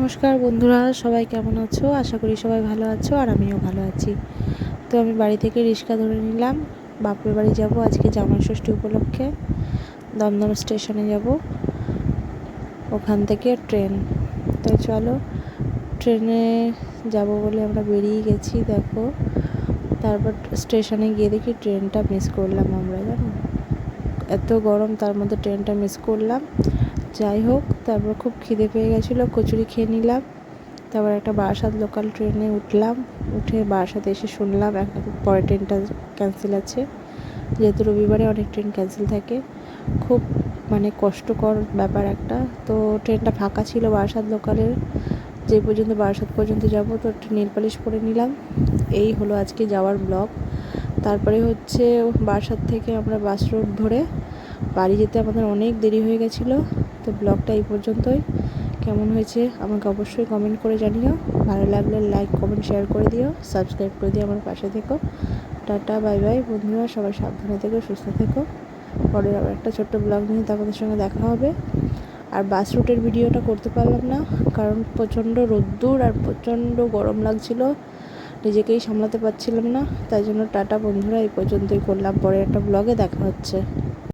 নমস্কার বন্ধুরা, সবাই কেমন আছো? আশা করি সবাই ভালো আছো আর আমিও ভালো আছি। তো আমি বাড়ি থেকে রিক্সা ধরে নিলাম, বাপের বাড়ি যাব আজকে জামাই ষষ্ঠী উপলক্ষে। দমদম স্টেশনে যাব, ওখান থেকে ট্রেন। তো চলো, ট্রেনে যাব বলে আমরা বেরিয়ে গেছি, দেখো। তারপর স্টেশনে গিয়ে দেখি ট্রেনটা মিস করলাম আমরা, জানো? এত গরম, তার মধ্যে ট্রেনটা মিস করলাম। যাই হোক, তারপর খুব খিদে পেয়ে গেছিল, কচুরি খেয়ে নিলাম। তারপর একটা বারাসাত লোকাল ট্রেনে উঠলাম। উঠে বারাসাতে এসে শুনলাম পরের ট্রেনটা ক্যান্সেল আছে। যেহেতু রবিবারে অনেক ট্রেন ক্যান্সেল থাকে। খুব মানে কষ্টকর ব্যাপার একটা। তো ট্রেনটা ফাঁকা ছিল বারাসাত লোকালের যে পর্যন্ত বারাসাত পর্যন্ত যাব, তো একটা নেল পালিশ পরে নিলাম। এই হলো আজকে যাওয়ার ব্লগ তারপরে হচ্ছে বারাসাত থেকে আমরা বাস রোড ধরে বাড়ি যেতে আমাদের অনেক দেরি হয়ে গেছিল। তো ব্লগটা এই পর্যন্তই। কেমন হয়েছে আমাকে অবশ্যই কমেন্ট করে জানিও। ভালো লাগলে লাইক কমেন্ট শেয়ার করে দিও। সাবস্ক্রাইব করে দিও আমার পাশে থেকো। টাটা বাই বাই বন্ধুরা, সবাই সাবধানে থেকো, সুস্থ থেকো। পরের আবার একটা ছোট্ট ব্লগ নিয়ে তোমাদের সঙ্গে দেখা হবে। আর বাস রুটের ভিডিওটা করতে পারলাম না, কারণ প্রচণ্ড রোদ্দুর আর প্রচণ্ড গরম লাগছিল। নিজেকেই সামলাতে পারছিলাম না, তাই জন্য টাটা বন্ধুরা, এই পর্যন্তই করলাম, পরে একটা ব্লগে দেখা হচ্ছে।